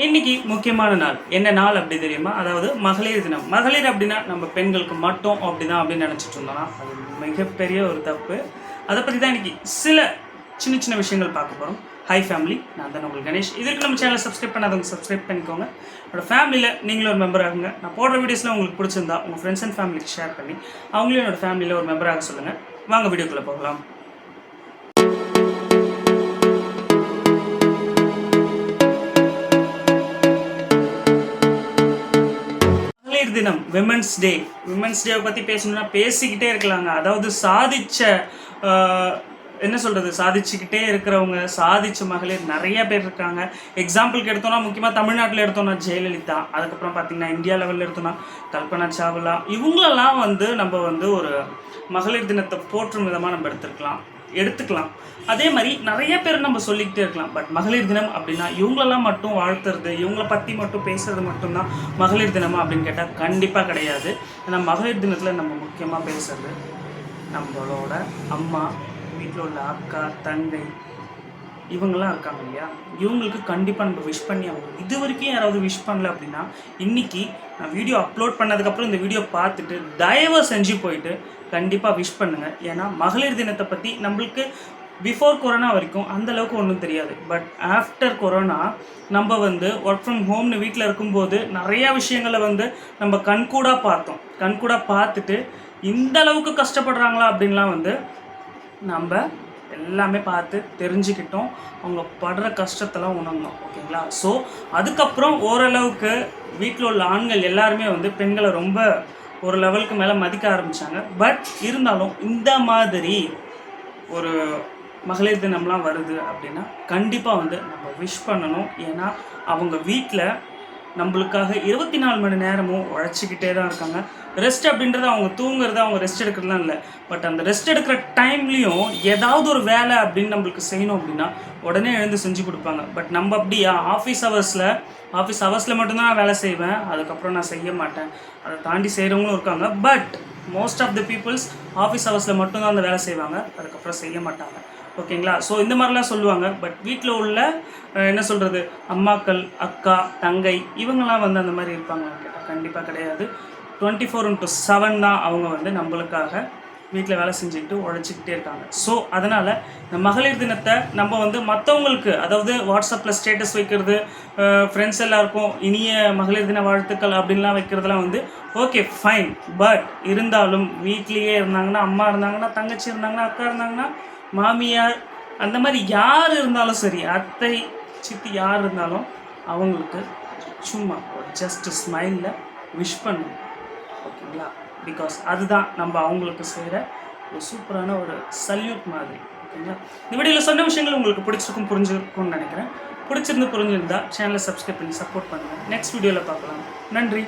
இன்னைக்கு முக்கியமான நாள். என்ன நாள் அப்படி தெரியுமா? அதாவது மகளிர் தினம். மகளிர் அப்படின்னா நம்ம பெண்களுக்கு மட்டும் அப்படிதான் அப்படின்னு நினச்சிட்டு இருந்தோம்னா அது மிகப்பெரிய ஒரு தப்பு. அதை பற்றி தான் இன்னைக்கு சில சின்ன சின்ன விஷயங்கள் பார்க்க போகிறோம் ஹை ஃபேமிலி நான் தான் உங்களுக்கு கணேஷ். இதுக்கு நம்ம சேனலை சப்ஸ்கிரைப் பண்ணாதவங்க சப்ஸ்கிரைப் பண்ணிக்கோங்க. என்னோட ஃபேமிலியில் நீங்களும் ஒரு மெம்பர் ஆகுங்க. நான் போடுற வீடியோஸில் உங்களுக்கு பிடிச்சிருந்தா உங்கள் ஃப்ரெண்ட்ஸ் அண்ட் ஃபேமிலிக்கு ஷேர் பண்ணி அவங்களையும் என்னோட ஃபேமிலியில் ஒரு மெம்பர் ஆக சொல்லுங்கள் வாங்க வீடியோக்குள்ளே போகலாம். மகளிர் தினம் விமன்ஸ் டே விமன்ஸ் டேவை பற்றி பேசணும்னா பேசிக்கிட்டே இருக்கலாங்க. அதாவது சாதிச்ச என்ன சொல்கிறது சாதிச்சுக்கிட்டே இருக்கிறவங்க சாதிச்ச மகளிர் நிறைய பேர் இருக்காங்க. எக்ஸாம்பிளுக்கு எடுத்தோம்னா முக்கியமாக தமிழ்நாட்டில் எடுத்தோம்னா ஜெயலலிதா. அதுக்கப்புறம் பார்த்தீங்கன்னா இந்தியா லெவலில் எடுத்தோம்னா கல்பனா சாவ்லா. இவங்களெல்லாம் வந்து நம்ம வந்து ஒரு மகளிர் தினத்தை போற்றும் விதமாக நம்ம எடுத்துருக்கலாம். எடுத்துக்கலாம். அதே மாதிரி நிறைய பேர் நம்ம சொல்லிக்கிட்டே இருக்கலாம். பட் மகளிர் தினம் அப்படின்னா இவங்களெல்லாம் மட்டும் வாழ்த்துறது இவங்கள பற்றி மட்டும் பேசுறது மட்டும்தான் மகளிர் தினமா அப்படின்னு கேட்டால் கண்டிப்பாக கிடையாது. ஏன்னா மகளிர் தினத்தில் நம்ம முக்கியமாக பேசுறது நம்மளோட அம்மா வீட்டில் உள்ள அக்கா தங்கை இவங்கெல்லாம் இருக்காங்க இல்லையா? இவங்களுக்கு கண்டிப்பாக நம்ம விஷ் பண்ணி ஆகணும். இது வரைக்கும் யாராவது விஷ் பண்ணல அப்படின்னா இன்னைக்கு நான் வீடியோ அப்லோட் பண்ணதுக்கப்புறம் இந்த வீடியோ பார்த்துட்டு தயவு செஞ்சு போயிட்டு கண்டிப்பாக விஷ் பண்ணுங்க. ஏன்னா மகளிர் தினத்தை பற்றி நம்மளுக்கு பிஃபோர் கொரோனா வரைக்கும் அந்தளவுக்கு ஒன்றும் தெரியாது. பட் ஆஃப்டர் கொரோனா நம்ம வந்து ஒர்க் ஃப்ரம் ஹோம்னு வீட்டில் இருக்கும்போது நிறையா விஷயங்களை வந்து நம்ம கண்கூடாக பார்த்தோம். கண்கூடாக பார்த்துட்டு இந்த அளவுக்கு கஷ்டப்படுறாங்களா அப்படின்லாம் வந்து நம்ம எல்லாமே பார்த்து தெரிஞ்சுக்கிட்டோம். அவங்க படுற கஷ்டத்தெல்லாம் உணர்ந்தோம். ஓகேங்களா? ஸோ அதுக்கப்புறம் ஓரளவுக்கு வீட்டில் உள்ள ஆண்கள் எல்லாருமே வந்து பெண்களை ரொம்ப ஒரு லெவலுக்கு மேலே மதிக்க ஆரம்பித்தாங்க பட் இருந்தாலும் இந்த மாதிரி ஒரு மகளிர் தினம்லாம் வருது அப்படின்னா கண்டிப்பாக வந்து நம்ம விஷ் பண்ணணும். ஏன்னா அவங்க வீட்டில் நம்மளுக்காக இருபத்தி நாலு மணி நேரமும் உழைச்சிக்கிட்டே தான் இருக்காங்க. ரெஸ்ட் அப்படின்றது அவங்க தூங்குறது அவங்க ரெஸ்ட் எடுக்கிறதுலாம் இல்லை. பட் அந்த ரெஸ்ட் எடுக்கிற டைம்லேயும் ஏதாவது ஒரு வேலை அப்படின்னு நம்மளுக்கு செய்யணும் அப்படின்னா உடனே எழுந்து செஞ்சு கொடுப்பாங்க. பட் நம்ம அப்படியா? ஆஃபீஸ் ஹவர்ஸில் ஆஃபீஸ் ஹவர்ஸில் மட்டும்தான் நான் வேலை செய்வேன். அதுக்கப்புறம் நான் செய்ய மாட்டேன். அதை தாண்டி செய்கிறவங்களும் இருக்காங்க. But most of the peoples office ஹவர்ஸில் மட்டும்தான் அந்த வேலை செய்வாங்க. அதுக்கப்புறம் செய்ய மாட்டாங்க. ஓகேங்களா? ஸோ இந்த மாதிரிலாம் சொல்லுவாங்க. பட் வீட்டில் உள்ள என்ன சொல்கிறது அம்மாக்கள் அக்கா தங்கை இவங்கெல்லாம் வந்து அந்த மாதிரி இருப்பாங்க. கேட்டால் கண்டிப்பாக கிடையாது. டுவெண்ட்டி ஃபோர் இன்ட்டு செவன் தான் அவங்க வந்து நம்மளுக்காக வீட்டில் வேலை செஞ்சுக்கிட்டு உழைச்சிக்கிட்டே இருக்காங்க. ஸோ அதனால் இந்த மகளிர் தினத்தை நம்ம வந்து மற்றவங்களுக்கு அதாவது வாட்ஸ்அப்பில் ஸ்டேட்டஸ் வைக்கிறது ஃப்ரெண்ட்ஸ் எல்லாருக்கும் இனிய மகளிர் தின வாழ்த்துக்கள் அப்படின்லாம் வைக்கிறதுலாம் வந்து ஓகே ஃபைன் பட் இருந்தாலும் வீட்லேயே இருந்தாங்கன்னா அம்மா இருந்தாங்கன்னா தங்கச்சி இருந்தாங்கன்னா அக்கா இருந்தாங்கன்னா மாமியார் அந்த மாதிரி யார் இருந்தாலும் சரி அத்தை சித்தி யார் இருந்தாலும் அவங்களுக்கு சும்மா ஜஸ்ட் ஸ்மைலில் விஷ் பண்ணுங்க ஓகேங்களா பிகாஸ் அதுதான் நம்ம அவங்களுக்கு செய்கிற ஒரு சூப்பரான ஒரு சல்யூட் மாதிரி. ஓகேங்களா இந்த வீடியோவில் சொன்ன விஷயங்கள் உங்களுக்கு பிடிச்சிருக்கும் புரிஞ்சிருக்கும்னு நினைக்கிறேன். பிடிச்சிருந்து புரிஞ்சிருந்தா சேனலை சப்ஸ்கிரைப் பண்ணி சப்போர்ட் பண்ணுங்கள் நெக்ஸ்ட் வீடியோவில் பார்க்கலாம். நன்றி.